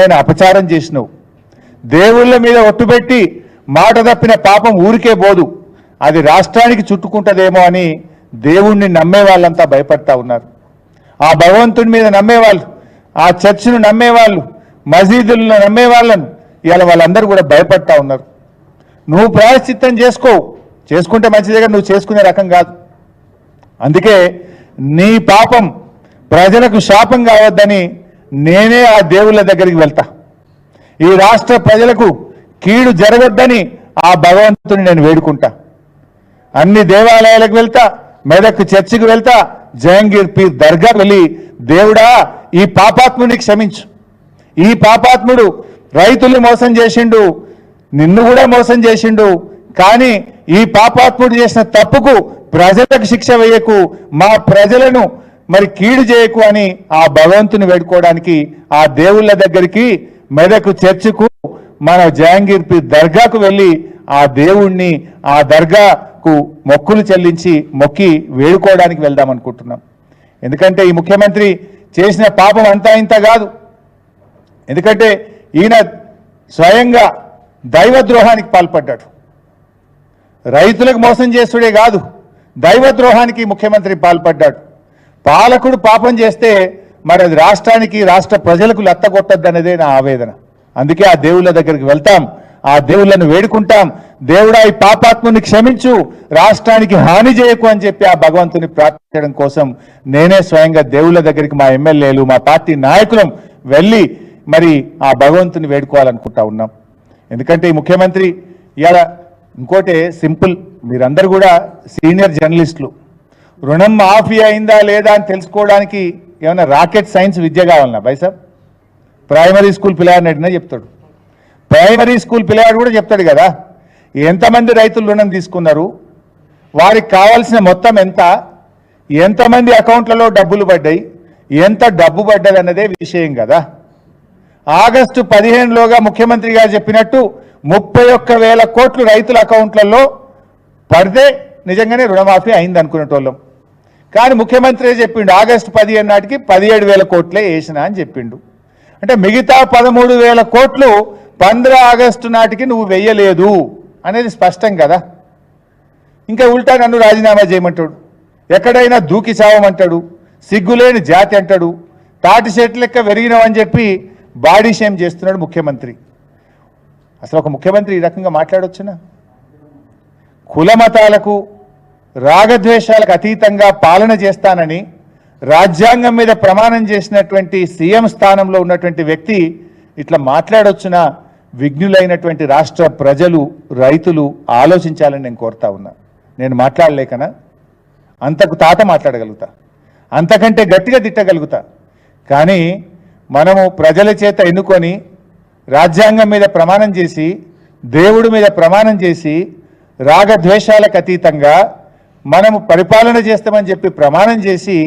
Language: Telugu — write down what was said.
ఆయన అపచారం చేసినావు. దేవుళ్ళ మీద ఒట్టుపెట్టి మాట తప్పిన పాపం ఊరికే పోదు. అది రాష్ట్రానికి చుట్టుకుంటదేమో అని దేవుణ్ణి నమ్మే వాళ్ళంతా భయపడతా ఉన్నారు. ఆ భగవంతుడి మీద నమ్మేవాళ్ళు ఆ చర్చిను నమ్మేవాళ్ళు మసీదులను నమ్మేవాళ్ళను ఇవాళ వాళ్ళందరూ కూడా భయపడతా ఉన్నారు. నువ్వు ప్రాయశ్చిత్తం చేసుకో. చేసుకుంటే మంచిదే కానీ నువ్వు చేసుకునే రకం కాదు. అందుకే నీ పాపం ప్రజలకు శాపం కావద్దని నేనే ఆ దేవుళ్ళ దగ్గరికి వెళ్తా. ఈ రాష్ట్ర ప్రజలకు కీడు జరగొద్దని ఆ భగవంతుని నేను వేడుకుంటా. అన్ని దేవాలయాలకు వెళ్తా మెదక్ చర్చికి వెళ్తా జహంగీర్ పీర్ దర్గా వెళ్ళి దేవుడా ఈ పాపాత్ముడిని క్షమించు. ఈ పాపాత్ముడు రైతుల్ని మోసం చేసిండు నిన్ను కూడా మోసం చేసిండు కానీ ఈ పాపాత్ముడు చేసిన తప్పుకు ప్రజలకు శిక్ష వేయకు మా ప్రజలను మరి కీడు చేయకు అని ఆ భగవంతుని వేడుకోవడానికి ఆ దేవుళ్ళ దగ్గరికి మెదకు చర్చకు మన జహాంగీర్ దర్గాకు వెళ్ళి ఆ దేవుణ్ణి ఆ దర్గాకు మొక్కులు చెల్లించి మొక్కి వేడుకోవడానికి వెళ్దాం అనుకుంటున్నాం. ఎందుకంటే ఈ ముఖ్యమంత్రి చేసిన పాపం అంతా ఇంత కాదు. ఎందుకంటే ఈయన స్వయంగా దైవద్రోహానికి పాల్పడ్డాడు. రైతులకు మోసం చేస్తుడే కాదు దైవద్రోహానికి ముఖ్యమంత్రి పాల్పడ్డాడు. పాలకుడు పాపం చేస్తే మరి అది రాష్ట్రానికి రాష్ట్ర ప్రజలకు లత్తగొట్టద్దనేదే నా ఆవేదన. అందుకే ఆ దేవుళ్ళ దగ్గరికి వెళ్తాం ఆ దేవుళ్ళను వేడుకుంటాం. దేవుడా ఈ పాపాత్ముని క్షమించు రాష్ట్రానికి హాని చేయకు అని చెప్పి ఆ భగవంతుని ప్రార్థించడం కోసం నేనే స్వయంగా దేవుళ్ళ దగ్గరికి మా ఎమ్మెల్యేలు మా పార్టీ నాయకులం వెళ్ళి మరి ఆ భగవంతుని వేడుకోవాలనుకుంటా ఉన్నాం. ఎందుకంటే ఈ ముఖ్యమంత్రి ఇవాళ ఇంకోటి సింపుల్ మీరందరూ కూడా సీనియర్ జర్నలిస్టులు. రుణం మాఫీ అయిందా లేదా అని తెలుసుకోవడానికి ఏమైనా రాకెట్ సైన్స్ విద్య కావాలన్నా? బైసాబ్ ప్రైమరీ స్కూల్ పిల్లాడిని అడిగినా చెప్తాడు. ప్రైమరీ స్కూల్ పిల్లగాడు కూడా చెప్తాడు కదా ఎంతమంది రైతులు రుణం తీసుకున్నారు వారికి కావాల్సిన మొత్తం ఎంత ఎంతమంది అకౌంట్లలో డబ్బులు పడ్డాయి ఎంత డబ్బు పడ్డది అన్నదే విషయం కదా. ఆగస్టు పదిహేనులోగా ముఖ్యమంత్రి గారు చెప్పినట్టు ముప్పై ఒక్క వేల కోట్లు రైతుల అకౌంట్లలో పడితే నిజంగానే రుణమాఫీ అయింది అనుకునేటోళ్ళం కానీ ముఖ్యమంత్రి చెప్పిండు ఆగస్టు పదిహేను నాటికి పదిహేడు వేల కోట్లే వేసిన అని చెప్పిండు. అంటే మిగతా పదమూడు వేల కోట్లు పంద్ర ఆగస్టు నాటికి నువ్వు వెయ్యలేదు అనేది స్పష్టం కదా. ఇంకా ఉల్టా నన్ను రాజీనామా చేయమంటాడు. ఎక్కడైనా దూకి చావమంటాడు సిగ్గులేని జాతి అంటాడు తాటి చెట్టు లెక్క వెరిగినామని చెప్పి బాడీ షేమ్ చేస్తున్నాడు ముఖ్యమంత్రి. అసలు ఒక ముఖ్యమంత్రి ఈ రకంగా మాట్లాడొచ్చునా? కుల మతాలకు రాగద్వేషాలకు అతీతంగా పాలన చేస్తానని రాజ్యాంగం మీద ప్రమాణం చేసినటువంటి సీఎం స్థానంలో ఉన్నటువంటి వ్యక్తి ఇట్లా మాట్లాడొచ్చిన విఘ్నులైనటువంటి రాష్ట్ర ప్రజలు రైతులు ఆలోచించాలని నేను కోరుతా ఉన్నా. నేను మాట్లాడలేకనా? అంతకు తాత మాట్లాడగలుగుతా. అంతకంటే గట్టిగా తిట్టగలుగుతా. కానీ మనము ప్రజల చేత ఎన్నుకొని రాజ్యాంగం మీద ప్రమాణం చేసి దేవుడి మీద ప్రమాణం చేసి రాగద్వేషాలకు అతీతంగా మనము పరిపాలన చేస్తామని చెప్పి ప్రమాణం చేసి